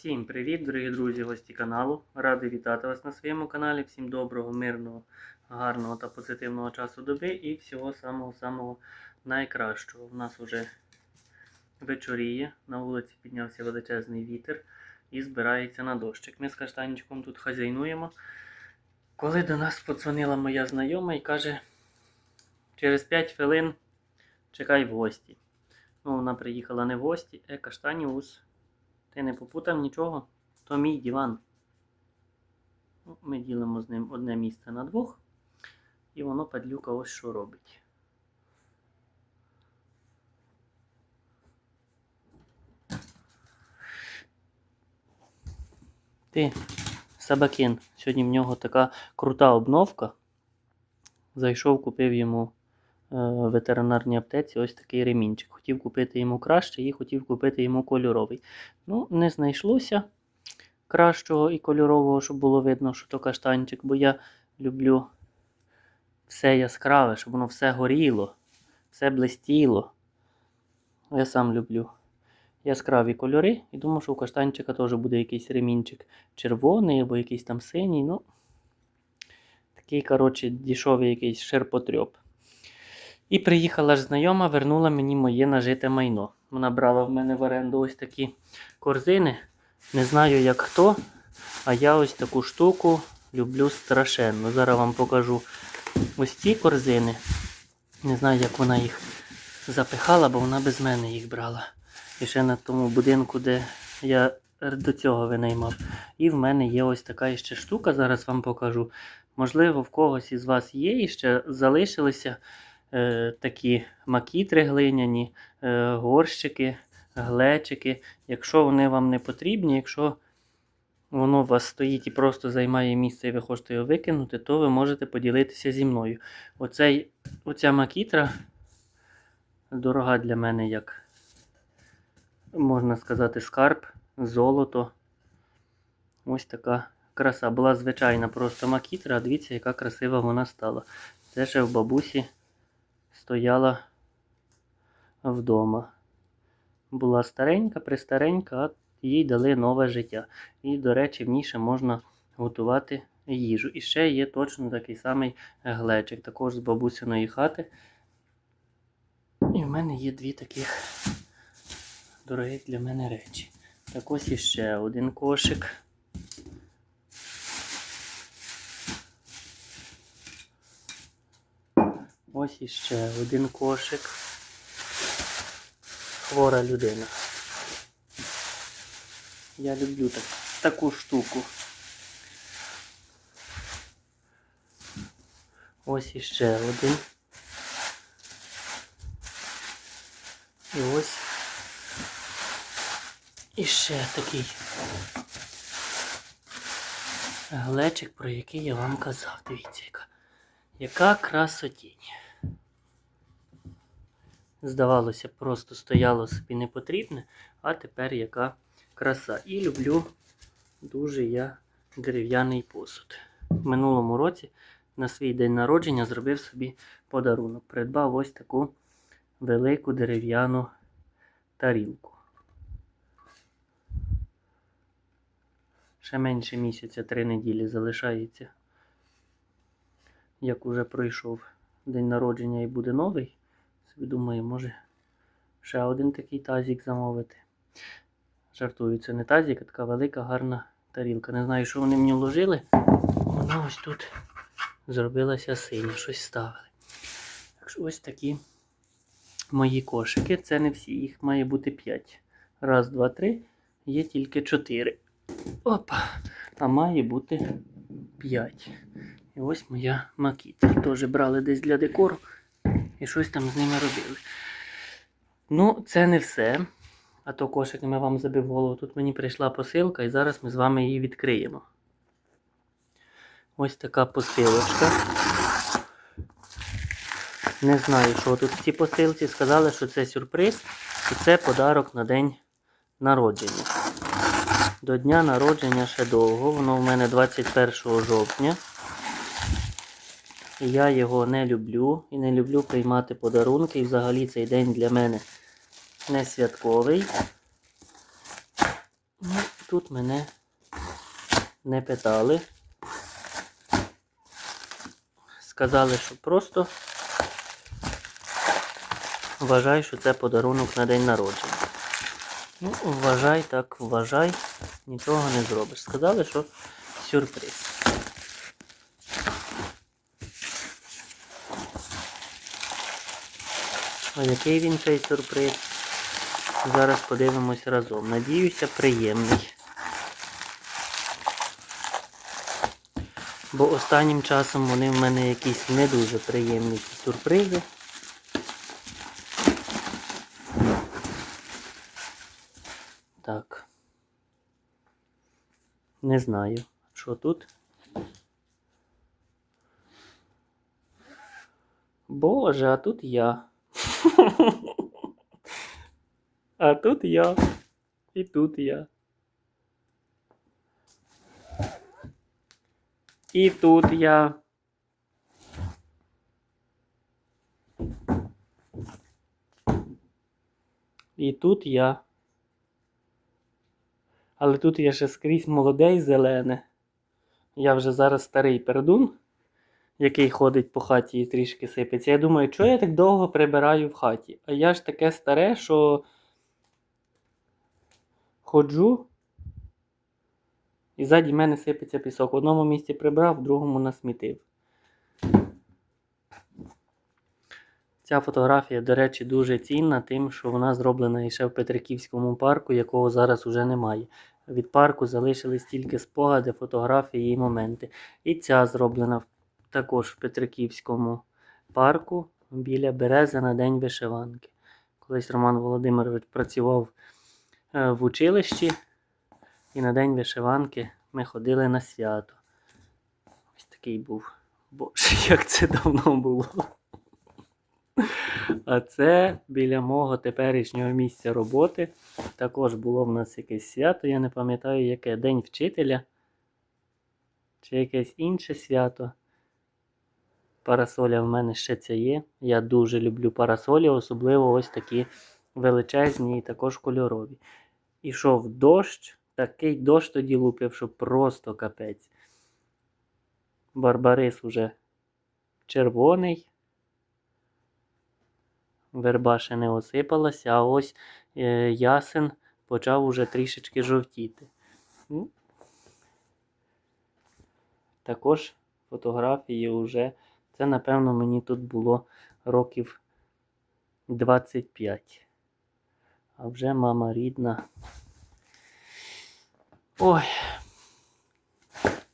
Всім привіт, дорогі друзі, гості каналу. Радий вітати вас на своєму каналі. Всім доброго, мирного, гарного та позитивного часу доби і всього самого-самого найкращого. У нас вже вечоріє, на вулиці піднявся величезний вітер і збирається на дощик. Ми з каштанчиком тут хазяйнуємо. Коли до нас подзвонила моя знайома і каже, через 5 хвилин чекай в гості. Ну, вона приїхала не в гості, е каштаніус. Ти не попутав нічого? То мій диван. Ну, Ми ділимо з ним одне місце на двох. І воно падлюка ось що робить. Ти, Сабакін, сьогодні в нього така крута обновка. Зайшов, купив йому в ветеринарній аптеці ось такий ремінчик. Хотів купити йому краще і хотів купити йому кольоровий. Ну, не знайшлося кращого і кольорового, щоб було видно, що то каштанчик, бо я люблю все яскраве, щоб воно все горіло, все блистіло. Я сам люблю яскраві кольори і думаю, що у каштанчика теж буде якийсь ремінчик червоний або якийсь там синій. Ну, такий, коротше, дішовий якийсь ширпотрьоп. І приїхала ж знайома, вернула мені моє нажите майно. Вона брала в мене в оренду ось такі корзини. Не знаю, як хто, а я ось таку штуку люблю страшенно. Зараз вам покажу ось ці корзини. Не знаю, як вона їх запихала, бо вона без мене їх брала. І ще на тому будинку, де я до цього винаймав. І в мене є ось така ще штука, зараз вам покажу. Можливо, в когось із вас є і ще залишилися е, такі макітри глиняні, е, горщики, глечики. Якщо вони вам не потрібні, якщо воно у вас стоїть і просто займає місце, і ви хочете його викинути, то ви можете поділитися зі мною. Оцей, оця макітра дорога для мене, як можна сказати, скарб, золото. Ось така краса. Була звичайна просто макітра, а дивіться, яка красива вона стала. Це ще в бабусі стояла вдома. Була старенька, пристаренька, а їй дали нове життя. І, до речі, в ній ще можна готувати їжу. І ще є точно такий самий глечик, також з бабусиної хати. І в мене є дві таких дорогих для мене речі. Так ось іще один кошик. Ось іще один кошик. Хвора людина. Я люблю так, таку штуку. Ось іще один. І ось іще такий глечик, про який я вам казав. Дивіться, яка, яка красотінь. Здавалося, просто стояло собі непотрібне, а тепер яка краса. І люблю дуже я дерев'яний посуд. В минулому році на свій день народження зробив собі подарунок. Придбав ось таку велику дерев'яну тарілку. Ще менше місяця, три неділі залишається. Як уже пройшов день народження і буде новий. Собі думаю, може ще один такий тазик замовити. Жартую, це не тазик, а така велика, гарна тарілка. Не знаю, що вони мені вложили. Вона ось тут зробилася синя, щось ставили. Так що ось такі мої кошики. Це не всі, їх має бути 5. Раз, два, три. Є тільки 4. Опа! А має бути 5. І ось моя макітра. Теж брали десь для декору і щось там з ними робили. Ну, це не все. А то кошик ми вам забив голову. Тут мені прийшла посилка, і зараз ми з вами її відкриємо. Ось така посилочка. Не знаю, що тут в цій посилці. Сказали, що це сюрприз і це подарок на день народження. До дня народження ще довго. Воно в мене 21 жовтня. Я його не люблю і не люблю приймати подарунки. І взагалі цей день для мене не святковий. Ну, тут мене не питали. Сказали, що просто вважай, що це подарунок на день народження. Ну, вважай так, вважай, нічого не зробиш. Сказали, що сюрприз. А який він цей сюрприз? Зараз подивимось разом. Надіюся, приємний. Бо останнім часом вони в мене якісь не дуже приємні ці сюрпризи. Так. Не знаю, що тут. Боже, а тут я. А тут я. І тут я. І тут я. І тут я. Але тут я ще скрізь молоде і зелене. Я вже зараз старий пердун, який ходить по хаті і трішки сипеться. Я думаю, чого я так довго прибираю в хаті? А я ж таке старе, що ходжу, і ззаді мене сипеться пісок. В одному місці прибрав, в другому насмітив. Ця фотографія, до речі, дуже цінна, тим, що вона зроблена іще в Петриківському парку, якого зараз уже немає. Від парку залишились тільки спогади, фотографії і моменти. І ця зроблена в- також в Петриківському парку біля Берези на День вишиванки. Колись Роман Володимирович працював е, в училищі, і на День вишиванки ми ходили на свято. Ось такий був. Боже, як це давно було. А це біля мого теперішнього місця роботи. Також було в нас якесь свято, я не пам'ятаю, яке День вчителя. Чи якесь інше свято. Парасоля в мене ще це є. Я дуже люблю парасолі, особливо ось такі величезні і також кольорові. Ішов дощ, такий дощ тоді лупив, що просто капець. Барбарис уже червоний. Верба ще не осипалася, а ось е, ясен почав уже трішечки жовтіти. Також фотографії вже. Це, напевно, мені тут було років 25. А вже мама рідна. Ой.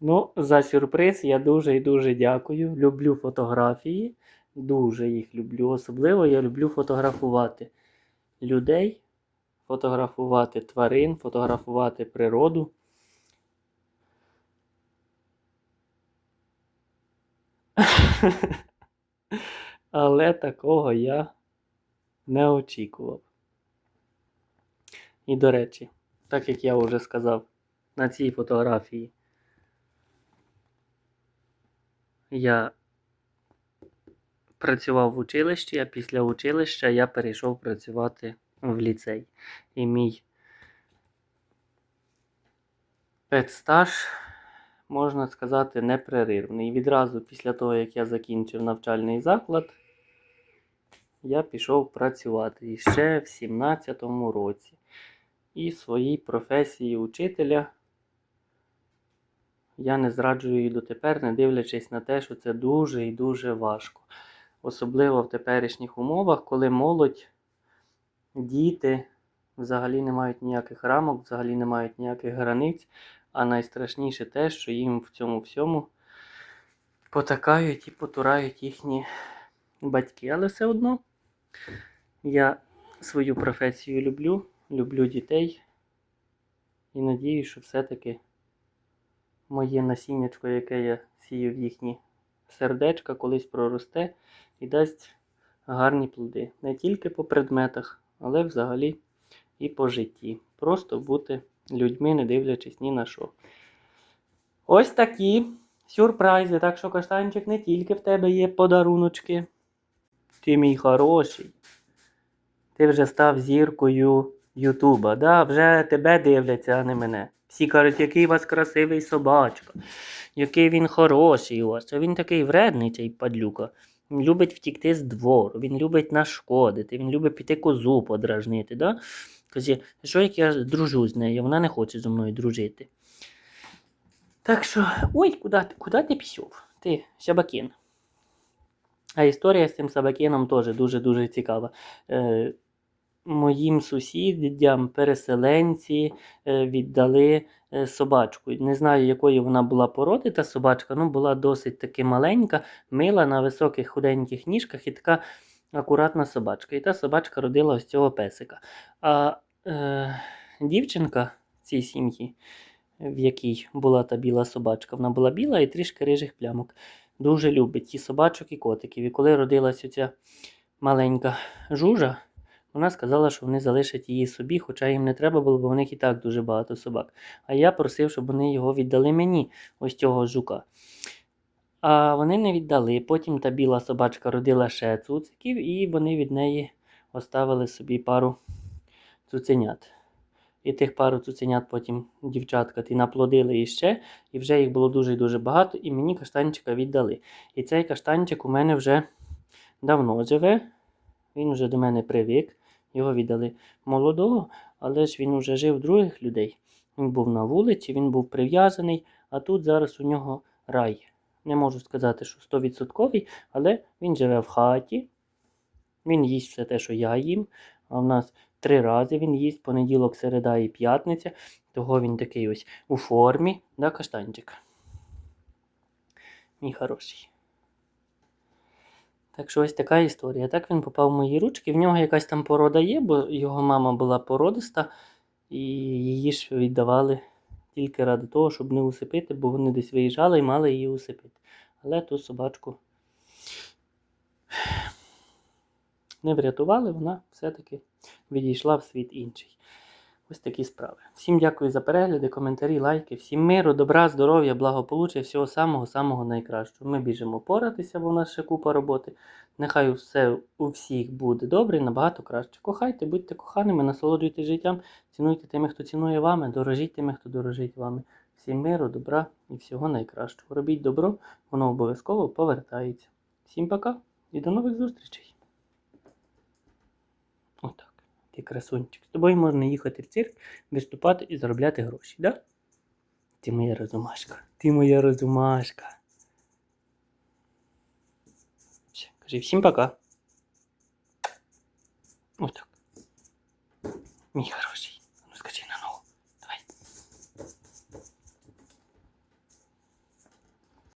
Ну, за сюрприз я дуже і дуже дякую. Люблю фотографії. Дуже їх люблю. Особливо я люблю фотографувати людей, фотографувати тварин, фотографувати природу. Але такого я не очікував. І до речі, так як я вже сказав, на цій фотографії я працював в училищі, а після училища я перейшов працювати в ліцей. І мій педстаж, можна сказати, непреривний. Відразу після того, як я закінчив навчальний заклад, я пішов працювати і ще в 17-му році. І своїй професії учителя я не зраджую її дотепер, не дивлячись на те, що це дуже і дуже важко. Особливо в теперішніх умовах, коли молодь, діти взагалі не мають ніяких рамок, взагалі не мають ніяких границь. А найстрашніше те, що їм в цьому всьому потакають і потурають їхні батьки. Але все одно я свою професію люблю, люблю дітей і надію, що все-таки моє насіннячко, яке я сію в їхні сердечка, колись проросте і дасть гарні плоди. Не тільки по предметах, але взагалі і по житті. Просто бути людьми, не дивлячись ні на що. Ось такі сюрпризи. Так що, каштанчик, не тільки в тебе є подаруночки. Ти мій хороший. Ти вже став зіркою Ютуба. Да, вже тебе дивляться, а не мене. Всі кажуть, який у вас красивий собачка, який він хороший у вас. А він такий вредний, цей падлюка. Любить втікти з двору, він любить нашкодити, він любить піти козу подражнити. Да? Каже, що як я дружу з нею, вона не хоче зі мною дружити. Так що, ой, куди, куди ти пішов? Ти, Щабакін. А історія з цим Сабакіном теж дуже-дуже цікава. Е, моїм сусідям переселенці е, віддали е, собачку. Не знаю, якої вона була породи, та собачка, ну була досить таки маленька, мила на високих худеньких ніжках і така акуратна собачка. І та собачка родила ось цього песика. А е, дівчинка цій сім'ї, в якій була та біла собачка, вона була біла і трішки рижих плямок. Дуже любить і собачок, і котиків. І коли родилася ця маленька жужа, вона сказала, що вони залишать її собі, хоча їм не треба було, бо в них і так дуже багато собак. А я просив, щоб вони його віддали мені, ось цього жука. А вони не віддали. Потім та біла собачка родила ще цуциків, і вони від неї оставили собі пару цуценят. І тих пару цуценят потім дівчатка ті наплодили іще, і вже їх було дуже-дуже багато, і мені каштанчика віддали. І цей каштанчик у мене вже давно живе. Він вже до мене привик, його віддали молодого, але ж він вже жив других людей. Він був на вулиці, він був прив'язаний, а тут зараз у нього рай. Не можу сказати, що 100%, але він живе в хаті, він їсть все те, що я їм. А в нас три рази він їсть понеділок, середа і п'ятниця. Того він такий ось у формі, да, каштанчик. Мій хороший. Так що ось така історія. Так він попав в мої ручки. В нього якась там порода є, бо його мама була породиста, і її ж віддавали тільки ради того, щоб не усипити, бо вони десь виїжджали і мали її усипити. Але ту собачку не врятували, вона все-таки відійшла в світ інший. Ось такі справи. Всім дякую за перегляди, коментарі, лайки. Всім миру, добра, здоров'я, благополуччя, всього самого-самого найкращого. Ми біжимо поратися, бо у нас ще купа роботи. Нехай все у всіх буде добре і набагато краще. Кохайте, будьте коханими, насолоджуйтесь життям, цінуйте тими, хто цінує вами, дорожіть тими, хто дорожить вами. Всім миру, добра і всього найкращого. Робіть добро, воно обов'язково повертається. Всім пока і до нових зустрічей. Отак. Ти красунчик. З тобою можна їхати в цирк, виступати і заробляти гроші, да? Ти моя розумашка. Ти моя розумашка. Все, кажи всім пока. Отак. Мій хороший.